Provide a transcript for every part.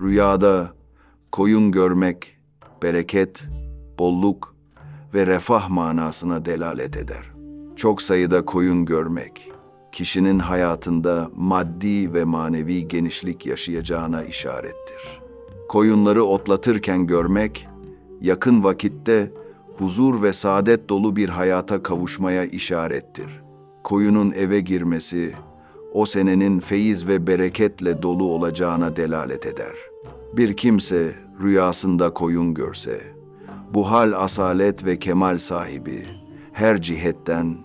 Rüyada koyun görmek, bereket, bolluk ve refah manasına delalet eder. Çok sayıda koyun görmek, kişinin hayatında maddi ve manevi genişlik yaşayacağına işarettir. Koyunları otlatırken görmek, yakın vakitte huzur ve saadet dolu bir hayata kavuşmaya işarettir. Koyunun eve girmesi, o senenin feyiz ve bereketle dolu olacağına delalet eder. Bir kimse rüyasında koyun görse, bu hal asalet ve kemal sahibi, her cihetten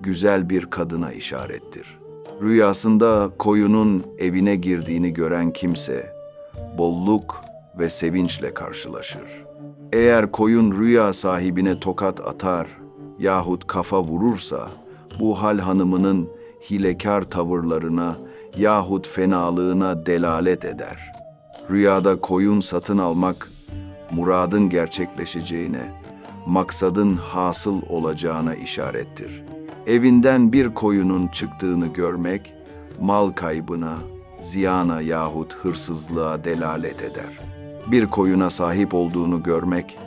güzel bir kadına işarettir. Rüyasında koyunun evine girdiğini gören kimse, bolluk ve sevinçle karşılaşır. Eğer koyun rüya sahibine tokat atar yahut kafa vurursa, bu hal hanımının hilekar tavırlarına yahut fenalığına delalet eder. Rüyada koyun satın almak, muradın gerçekleşeceğine, maksadın hasıl olacağına işarettir. Evinden bir koyunun çıktığını görmek, mal kaybına, ziyana yahut hırsızlığa delalet eder. Bir koyuna sahip olduğunu görmek,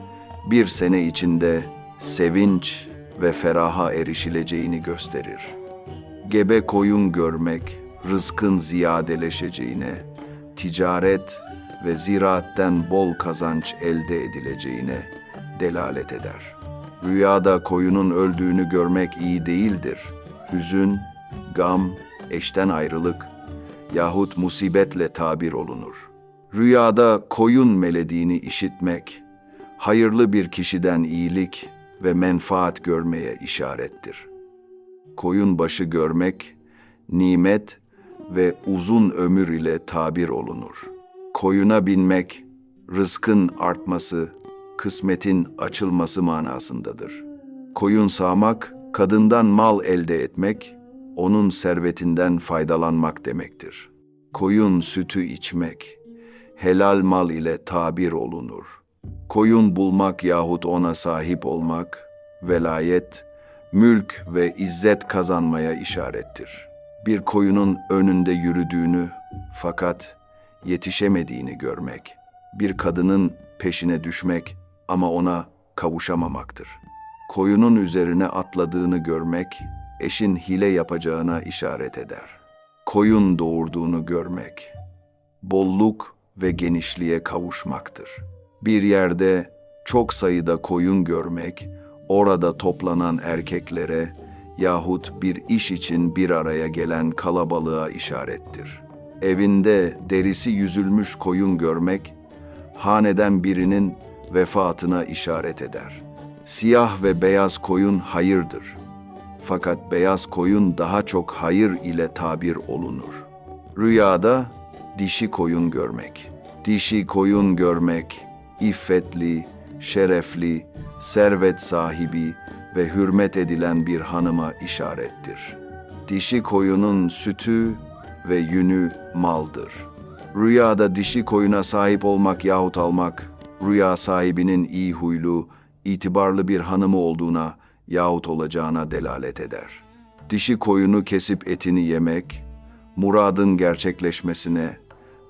bir sene içinde sevinç ve feraha erişileceğini gösterir. Gebe koyun görmek, rızkın ziyadeleşeceğine, ticaret ve ziraatten bol kazanç elde edileceğine delalet eder. Rüyada koyunun öldüğünü görmek iyi değildir. Hüzün, gam, eşten ayrılık yahut musibetle tabir olunur. Rüyada koyun melediğini işitmek, hayırlı bir kişiden iyilik ve menfaat görmeye işarettir. Koyun başı görmek, nimet ve uzun ömür ile tabir olunur. Koyuna binmek, rızkın artması, kısmetin açılması manasındadır. Koyun sağmak, kadından mal elde etmek, onun servetinden faydalanmak demektir. Koyun sütü içmek, helal mal ile tabir olunur. Koyun bulmak yahut ona sahip olmak, velayet, mülk ve izzet kazanmaya işarettir. Bir koyunun önünde yürüdüğünü fakat yetişemediğini görmek, bir kadının peşine düşmek ama ona kavuşamamaktır. Koyunun üzerine atladığını görmek, eşin hile yapacağına işaret eder. Koyun doğurduğunu görmek, bolluk ve genişliğe kavuşmaktır. Bir yerde çok sayıda koyun görmek, orada toplanan erkeklere yahut bir iş için bir araya gelen kalabalığa işarettir. Evinde derisi yüzülmüş koyun görmek, haneden birinin vefatına işaret eder. Siyah ve beyaz koyun hayırdır. Fakat beyaz koyun daha çok hayır ile tabir olunur. Rüyada dişi koyun görmek. Dişi koyun görmek, iffetli, şerefli, servet sahibi ve hürmet edilen bir hanıma işarettir. Dişi koyunun sütü ve yünü maldır. Rüyada dişi koyuna sahip olmak yahut almak, rüya sahibinin iyi huylu, itibarlı bir hanımı olduğuna yahut olacağına delalet eder. Dişi koyunu kesip etini yemek, muradın gerçekleşmesine,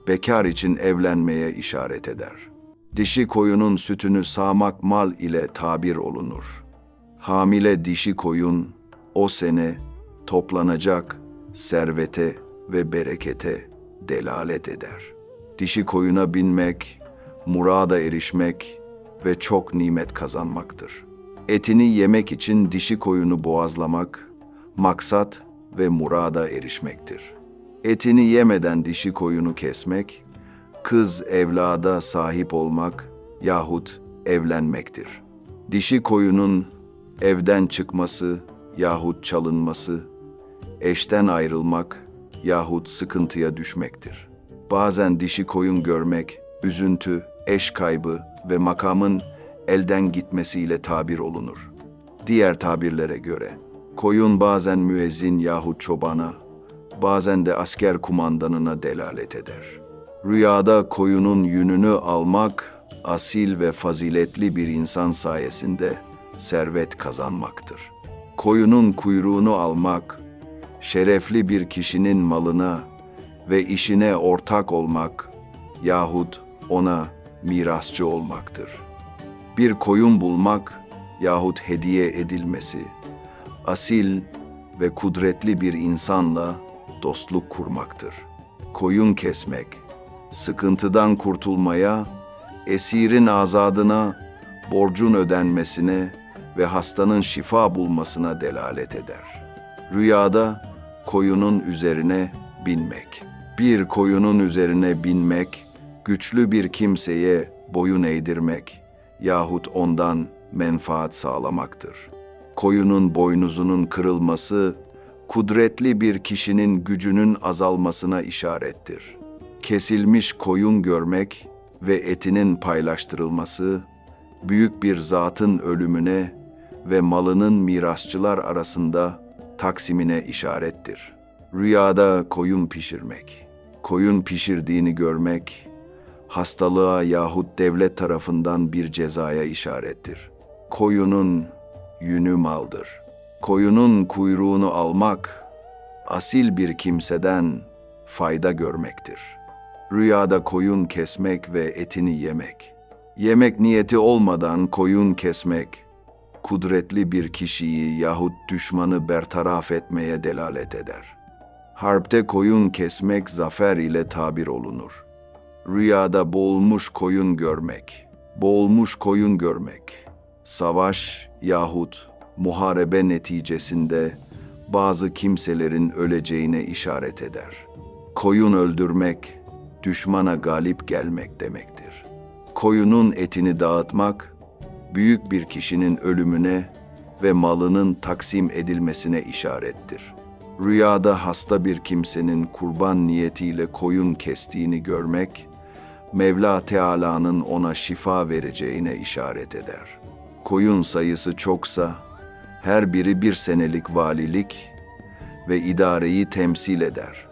bekar için evlenmeye işaret eder. Dişi koyunun sütünü sağmak mal ile tabir olunur. Hamile dişi koyun o sene toplanacak servete ve berekete delalet eder. Dişi koyuna binmek, murada erişmek ve çok nimet kazanmaktır. Etini yemek için dişi koyunu boğazlamak, maksat ve murada erişmektir. Etini yemeden dişi koyunu kesmek, kız evlada sahip olmak yahut evlenmektir. Dişi koyunun evden çıkması yahut çalınması, eşten ayrılmak yahut sıkıntıya düşmektir. Bazen dişi koyun görmek, üzüntü, eş kaybı ve makamın elden gitmesiyle tabir olunur. Diğer tabirlere göre, koyun bazen müezzin yahut çobana, bazen de asker kumandanına delalet eder. Rüyada koyunun yününü almak, asil ve faziletli bir insan sayesinde servet kazanmaktır. Koyunun kuyruğunu almak, şerefli bir kişinin malına ve işine ortak olmak, yahut ona mirasçı olmaktır. Bir koyun bulmak yahut hediye edilmesi, asil ve kudretli bir insanla dostluk kurmaktır. Koyun kesmek, sıkıntıdan kurtulmaya, esirin azadına, borcun ödenmesine ve hastanın şifa bulmasına delalet eder. Rüyada koyunun üzerine binmek. Bir koyunun üzerine binmek, güçlü bir kimseye boyun eğdirmek yahut ondan menfaat sağlamaktır. Koyunun boynuzunun kırılması, kudretli bir kişinin gücünün azalmasına işarettir. Kesilmiş koyun görmek ve etinin paylaştırılması, büyük bir zatın ölümüne ve malının mirasçılar arasında taksimine işarettir. Rüyada koyun pişirmek, koyun pişirdiğini görmek, hastalığa yahut devlet tarafından bir cezaya işarettir. Koyunun yünü maldır. Koyunun kuyruğunu almak, asil bir kimseden fayda görmektir. Rüyada koyun kesmek ve etini yemek. Yemek niyeti olmadan koyun kesmek, kudretli bir kişiyi yahut düşmanı bertaraf etmeye delalet eder. Harpte koyun kesmek zafer ile tabir olunur. Rüyada boğulmuş koyun görmek, boğulmuş koyun görmek, savaş yahut muharebe neticesinde bazı kimselerin öleceğine işaret eder. Koyun öldürmek, düşmana galip gelmek demektir. Koyunun etini dağıtmak, büyük bir kişinin ölümüne ve malının taksim edilmesine işarettir. Rüyada hasta bir kimsenin kurban niyetiyle koyun kestiğini görmek, Mevla Teala'nın ona şifa vereceğine işaret eder. Koyun sayısı çoksa, her biri bir senelik valilik ve idareyi temsil eder.